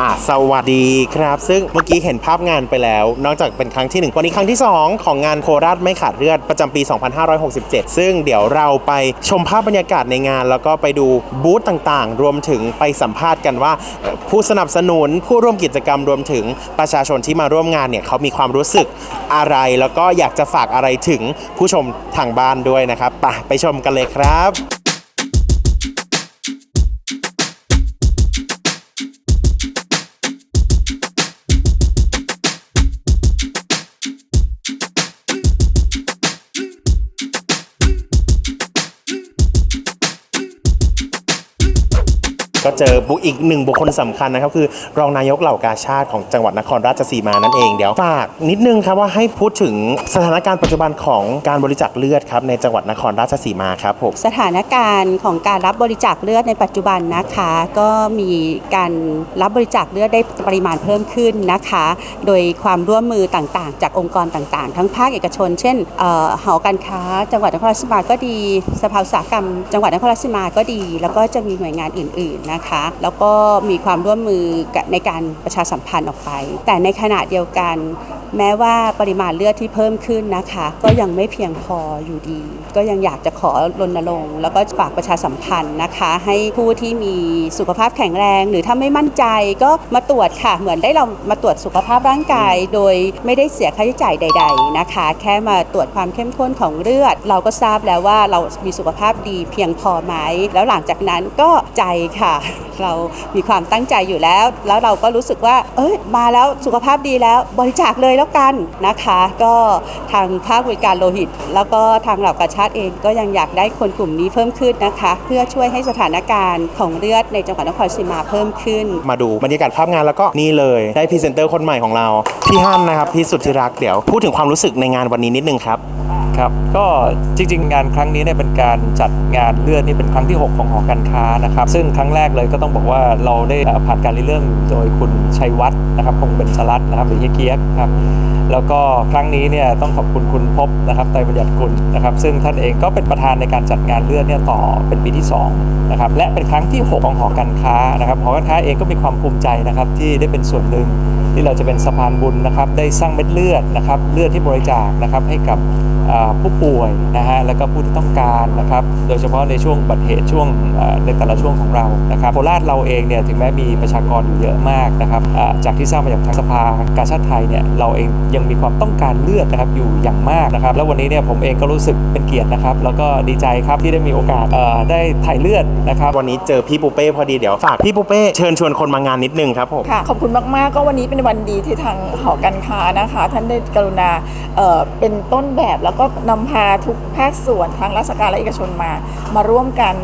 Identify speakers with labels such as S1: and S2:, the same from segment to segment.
S1: อ่าสวัสดีครับ ซึ่งเมื่อกี้เห็นภาพงานไปแล้ว นอกจากเป็นครั้งที่ 1 วันนี้ครั้งที่ 2 ของงานโคราชไม่ขาดเลือดประจำปี 2567 ซึ่งเดี๋ยวเราไปชมภาพบรรยากาศในงาน แล้วก็ไปดูบูธต่างๆ รวมถึงไปสัมภาษณ์กันว่า ผู้สนับสนุนผู้ร่วมกิจกรรมรวมถึงประชาชนที่มาร่วมงานเนี่ยเขามีความรู้สึกอะไร แล้วก็อยากจะฝากอะไรถึงผู้ชมทางบ้านด้วยนะครับไปไปชมกันเลยครับ ก็เจอบุอีกหนึ่งบุคคลสำคัญนะครับ คือรองนายกเหล่ากาชาติของจังหวัดนครราชสีมานั่นเองเดี๋ยวฝากนิดนึงครับว่าให้พูดถึงสถานการณ์ปัจจุบันของการบริจาคเลือดครับในจังหวัดนครราชสีมาครับผม
S2: สถานการณ์ของการรับบริจาคเลือดในปัจจุบันนะคะ ก็มีการรับบริจาคเลือดได้ปริมาณเพิ่มขึ้นนะคะ โดยความร่วมมือต่างๆ จากองค์กรต่างๆ ทั้งภาคเอกชน เช่นเอ่อหอการค้า จังหวัดนครราชสีมาก็ดีสภาอุตสาหกรรม จังหวัดนครราชสีมาก็ดี แล้วก็จะมีหน่วยงานอื่นๆนะคะ แล้วก็มีความร่วมมือในการประชาสัมพันธ์ออกไป แต่ในขณะเดียวกัน แม้ว่าปริมาณเลือดที่เพิ่มขึ้นนะคะ ก็ยังไม่เพียงพออยู่ดี ก็ยังอยากจะขอรณรงค์แล้วก็ฝากประชาสัมพันธ์นะคะ ให้ผู้ที่มีสุขภาพแข็งแรง หรือถ้าไม่มั่นใจก็มาตรวจค่ะ เหมือนได้เรามาตรวจสุขภาพร่างกาย โดยไม่ได้เสียค่าใช้จ่ายใด ๆนะคะ แค่มาตรวจความเข้มข้นของเลือด เราก็ทราบแล้วว่าเรามีสุขภาพดีเพียงพอไหมแล้วหลังจากนั้นก็ใจค่ะ เรามีความตั้งใจอยู่แล้ว แล้วเราก็รู้สึกว่า เอ้ยมาแล้วสุขภาพดีแล้วบริจาคเลยแล้วกันนะคะ ก็ทางภาคบริการโลหิต แล้วก็ทางเหล่ากาชาติเองก็ยังอยากได้คนกลุ่มนี้เพิ่มขึ้นนะคะ เพื่อช่วยให้สถานการณ์ของเลือดในจังหวัดนครศรีมาเพิ่มขึ้น
S1: มาดูบรรยากาศภาพงานแล้วก็นี่เลยได้พรีเซนเตอร์คนใหม่ของเราพี่ฮั่นนะครับพี่สุดที่รักเดี๋ยวพูดถึงความรู้สึกในงานวันนี้นิดนึงครับ
S3: ครับก็จริง ๆ งานครั้งนี้เนี่ยเป็นการจัดงานเลือดนี่เป็นครั้งที่ 6 ของหอการค้านะครับซึ่งครั้งแรกเลยก็ต้องบอกว่าเราได้ผ่านการริเริ่มโดยคุณชัยวัฒน์นะครับคงเป็นชลัดนะครับหรือเฮียเกียกครับแล้วก็ครั้งนี้เนี่ยต้องขอบคุณคุณพบนะครับไตรบัญญัติกุลนะครับซึ่งท่านเองก็เป็นประธานในการจัดงานเลือดเนี่ยต่อเป็นปีที่2นะครับและเป็นครั้งที่ 6 ของหอการค้านะครับหอการค้าเองก็มีความภูมิใจนะครับที่ได้เป็นส่วนหนึ่ง ที่เราจะเป็นสะพานบุญนะครับ ได้สร้างเม็ดเลือดนะครับ เลือดที่บริจาคนะครับให้กับอ่าผู้ป่วยนะฮะแล้วก็ผู้ที่ต้องการนะครับ โดยเฉพาะในช่วงอุบัติเหตุช่วงอ่าในแต่ละช่วงของเรานะครับโคราชเราเองเนี่ยถึงแม้มีประชากรอยู่เยอะมากนะครับอ่าจากที่ทราบมาจากทางสภากาชาติไทยเนี่ยเราเองยังมีความต้องการเลือดนะครับอยู่อย่างมากนะครับ แล้ววันนี้เนี่ยผมเองก็รู้สึกเป็นเกียรตินะครับ แล้วก็ดีใจครับที่ได้มีโอกาสเอ่อได้ถ่ายเลือดนะครับ
S1: วันนี้เจอพี่ปูเป้พอดีเดี๋ยวฝากพี่ปูเป้เชิญชวนคนมางานนิดนึงครับผม
S4: ค่ะขอบคุณมากๆก็วันนี้เป็นวันดีที่ทางหอการค้านะคะ ท่านได้กรุณาเเป็นต้นแบบแล้วก็นำพาทุกภาคส่วนทางราชการและเอกชนมา มาร่วมกัน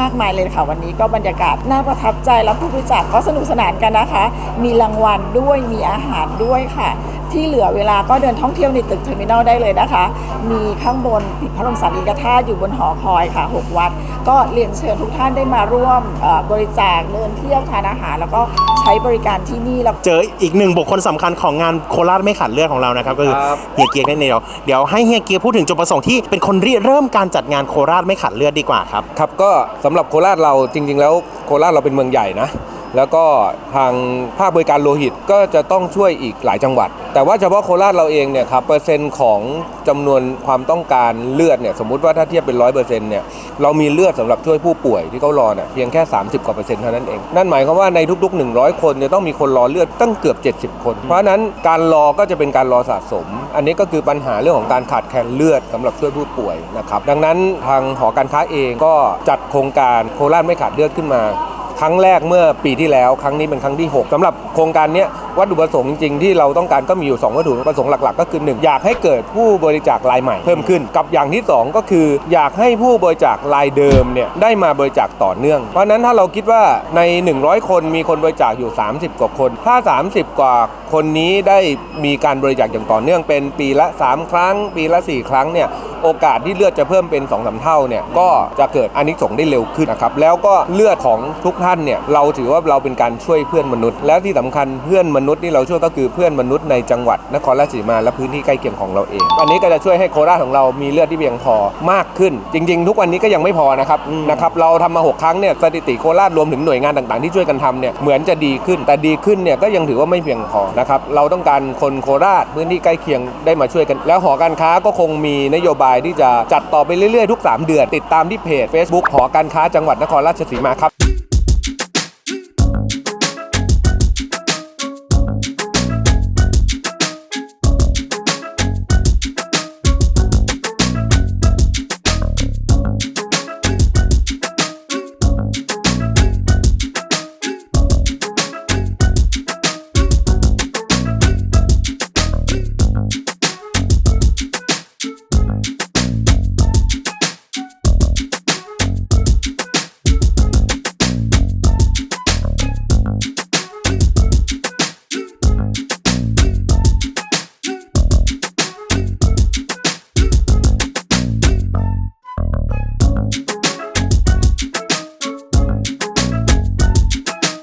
S4: มากๆมายเลยค่ะวันนี้ก็บรรยากาศน่าประทับใจแล้วผู้บริจาคก็สนุกสนานกันนะคะ มีรางวัลด้วยมีอาหารด้วยค่ะ ที่เหลือเวลาก็เดินท่องเที่ยวในตึกเทอร์มินอลได้เลยนะคะ มีข้างบนพระบรมสารีริกธาตุอยู่บนหอคอยค่ะ 6 วัด ก็เรียนเชิญทุกท่านได้มาร่วมเอ่อบริจาคเดินเที่ยวทานอาหาร แล้วก็ใช้บริการที่นี่แล้ว
S1: เจออีกหนึ่งบุคคลสำคัญของงานโคราชไม่ขาดเลือดของเรานะครับก็คือ
S5: ครับ
S1: เฮียเกียร์นั่นเองเดี๋ยวเดี๋ยวให้เฮียเกียร์พูดถึงจุดประสงค์ที่เป็นคนริเริ่มการจัดงานโคราชไม่ขาดเลือดดีกว่าครับ
S5: ครับก็สำหรับโคราชเราจริง ๆ แล้วโคราชเราเป็นเมืองใหญ่นะ แล้วก็ทางภาคบริการโลหิตก็จะต้องช่วยอีกหลายจังหวัด แต่ว่าเฉพาะโคราชเราเองเนี่ยครับเปอร์เซ็นต์ของจำนวนความต้องการเลือดเนี่ยสมมุติว่าถ้าเทียบเป็นร้อยเปอร์เซ็นต์เนี่ยเรามีเลือดสำหรับช่วยผู้ป่วยที่เขารอเนี่ยเพียงแค่ 30กว่าเปอร์เซ็นต์เท่านั้นเอง นั่นหมายความว่าในทุก ๆ 100 คนจะต้องมีคนรอเลือดตั้งเกือบ 70 คน เพราะฉะนั้นการรอก็จะเป็นการรอสะสม อันนี้ก็คือปัญหาเรื่องของการขาดแคลนเลือดสำหรับช่วยผู้ป่วยนะครับดังนั้นทางหอการค้าเองก็จัดโครงการโคราชไม่ขาดเลือดขึ้นมา ครั้งแรกเมื่อปีที่แล้ว ครั้งนี้เป็นครั้งที่ 6สำหรับโครงการนี้วัตถุประสงค์จริงๆ ที่เราต้องการก็มีอยู่ 2 วัตถุประสงค์หลักๆ ก็คือ 1 อยากให้เกิดผู้บริจาครายใหม่เพิ่มขึ้น กับอย่างที่ 2 ก็คืออยากให้ผู้บริจาครายเดิมเนี่ยได้มาบริจาคต่อเนื่อง เพราะนั้นถ้าเราคิดว่าใน 100 คนมีคนบริจาคอยู่ 30 กว่าคน ถ้า 30 กว่าคนนี้ได้มีการบริจาคอย่างต่อเนื่องเป็นปีละ 3 ครั้ง ปีละ 4 ครั้งเนี่ยโอกาสที่เลือดจะเพิ่มเป็น2อสเท่าเนี่ยก็จะเกิดอนิสงส์ได้เร็วขึ้นนะครับแล้วก็เลือดของทุกท่านเนี่ยเราถือว่าเราเป็นการช่วยเพื่อนมนุษย์ และที่สำคัญเพื่อนมนุษย์ที่เราช่วยก็คือเพื่อนมนุษย์ในจังหวัดนครราชสีมาและพื้นที่ใกล้เคียงของเราเอง อันนี้ก็จะช่วยให้โคราชของเรามีเลือดที่เพียงพอมากขึ้น จริง ๆ ทุกวันนี้ก็ยังไม่พอนะครับนะครับเราทำมาหกครั้งเนี่ยสถิติโคราชรวมถึงหน่วยงานต่างๆที่ช่วยกันทำเนี่ยเหมือนจะดีขึ้น แต่ดีขึ้นเนี่ยก็ยังถือว่าไม่เพียงพอนะครับเราต้องการคนโคราชพื้นที่ใกล้เคียงได้มาช่วยกัน แล้วหอการค้าก็คงมีนโยบายที่จะจัดต่อไปเรื่อยๆทุก 3 เดือน ติดตามที่เพจ Facebook หอการค้าจังหวัดนครราชสีมาครับ